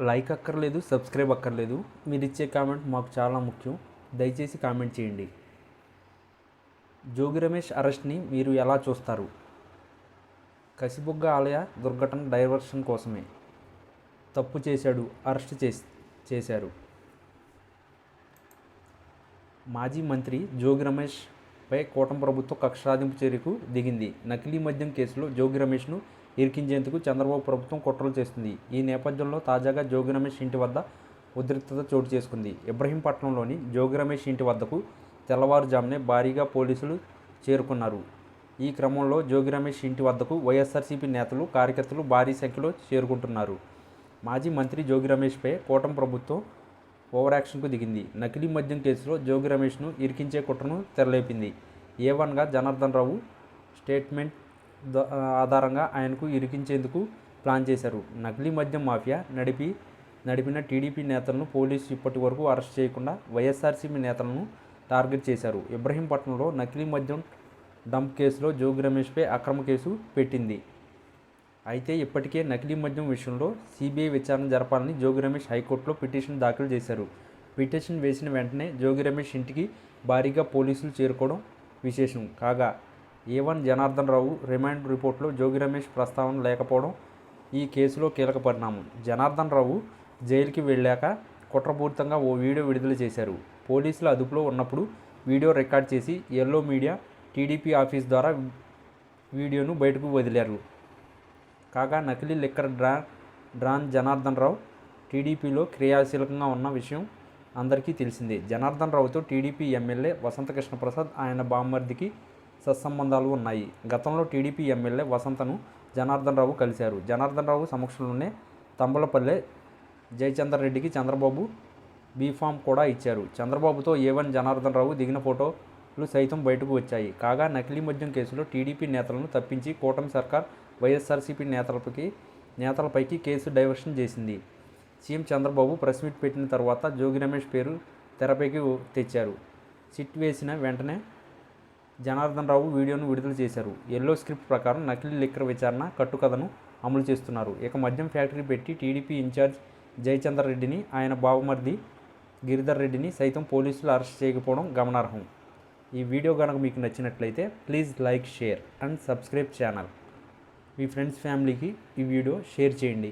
Like అక్కర్లేదు subscribe అక్కర్లేదు. మీరు ఇచ్చే కామెంట్ మాకు చాలా ముఖ్యం. దయచేసి కామెంట్ చేయండి. జోగి రమేష్ అరెస్ట్ని మీరు ఎలా చూస్తారు? కసిబుగ్గ ఆలయ దుర్ఘటన డైవర్షన్ కోసమే. తప్పు చేశాడు అరెస్ట్ చేసి చేశారు. మాజీ మంత్రి జోగి రమేష్ పై కూటమి ప్రభుత్వం కక్షాదింపు చర్యకు దిగింది. నకిలీ మద్యం కేసులో జోగి రమేష్ను ఇరికించేందుకు చంద్రబాబు ప్రభుత్వం కుట్రలు చేస్తుంది. ఈ నేపథ్యంలో తాజాగా జోగి రమేష్ ఇంటి వద్ద ఉద్రిక్తత చోటు చేసుకుంది. ఇబ్రహీంపట్నంలోని జోగి రమేష్ ఇంటి వద్దకు తెల్లవారుజామునే భారీగా పోలీసులు చేరుకున్నారు. ఈ క్రమంలో జోగి రమేష్ ఇంటి వద్దకు వైఎస్ఆర్సీపీ నేతలు కార్యకర్తలు భారీ సంఖ్యలో చేరుకుంటున్నారు. మాజీ మంత్రి జోగి రమేష్పై కూటమి ప్రభుత్వం ఓవర్ యాక్షన్కు దిగింది. నకిలీ మద్యం కేసులో జోగి రమేష్ను ఇరికించే కుట్రను తెరలేపింది. ఏ వన్గా జనార్దన్ రావు స్టేట్మెంట్ ఆధారంగా ఆయనకు ఇరికించేందుకు ప్లాన్ చేశారు. నకిలీ మద్యం మాఫియా నడిపి నడిపిన టీడీపీ నేతలను పోలీసు ఇప్పటి వరకు అరెస్ట్ చేయకుండా వైఎస్ఆర్సీపీ నేతలను టార్గెట్ చేశారు. ఇబ్రహీంపట్నంలో నకిలీ మద్యం డంప్ కేసులో జోగి రమేష్పై అక్రమ కేసు పెట్టింది. అయితే ఇప్పటికే నకిలీ మద్యం విషయంలో సిబిఐ విచారణ జరపాలని జోగి రమేష్ హైకోర్టులో పిటిషన్ దాఖలు చేశారు. పిటిషన్ వేసిన వెంటనే జోగి రమేష్ ఇంటికి భారీగా పోలీసులు చేరుకోవడం విశేషం. కాగా A one Janardhan Rao remand రిపోర్ట్లో జోగి రమేష్ ప్రస్తావన లేకపోవడం ఈ కేసులో కీలక పరిణామం. జనార్దన్ రావు జైలుకి వెళ్ళాక కుట్రపూరితంగా ఓ వీడియో విడుదల చేశారు. పోలీసుల అదుపులో ఉన్నప్పుడు వీడియో రికార్డ్ చేసి ఎల్లో మీడియా టీడీపీ ఆఫీస్ ద్వారా వీడియోను బయటకు వదిలారు. కాగా నకిలీ లిక్కర్ డ్రా డ్రాన్ జనార్దన్ రావు టీడీపీలో క్రియాశీలకంగా ఉన్న విషయం అందరికీ తెలిసిందే. జనార్దన్ రావుతో టీడీపీ ఎమ్మెల్యే వసంతకృష్ణ ప్రసాద్ ఆయన బామ్మర్దికి సత్సంబంధాలు ఉన్నాయి. గతంలో టీడీపీ ఎమ్మెల్యే వసంతను జనార్దన్ రావు కలిశారు. జనార్దన్ రావు సమక్షంలోనే తంబలపల్లె జయచందర్ రెడ్డికి చంద్రబాబు బీఫామ్ కూడా ఇచ్చారు. చంద్రబాబుతో ఏవన్ జనార్దన్ రావు దిగిన ఫోటోలు సైతం బయటకు వచ్చాయి. కాగా నకిలీ మద్యం కేసులో టీడీపీ నేతలను తప్పించి కూటమి సర్కార్ వైఎస్ఆర్సీపీ నేతలపైకి నేతలపైకి కేసు డైవర్షన్ చేసింది. సీఎం చంద్రబాబు ప్రెస్ మీట్ పెట్టిన తర్వాత జోగి రమేష్ పేరు తెరపైకి తెచ్చారు. సిట్ వేసిన వెంటనే జనార్దన్ రావు వీడియోను విడుదల చేశారు. ఎల్లో స్క్రిప్ట్ ప్రకారం నకిలీ లిక్కర్ విచారణ కట్టుకథను అమలు చేస్తున్నారు. ఇక మద్యం ఫ్యాక్టరీ పెట్టి టీడీపీ ఇన్ఛార్జ్ జయచంద్ర రెడ్డిని ఆయన బావమర్ది గిరిధర్ రెడ్డిని సైతం పోలీసులు అరెస్ట్ చేయకపోవడం గమనార్హం. ఈ వీడియో కనుక మీకు నచ్చినట్లయితే please like share and subscribe channel. Me friends ఫ్యామిలీకి ఈ వీడియో షేర్ చేయండి.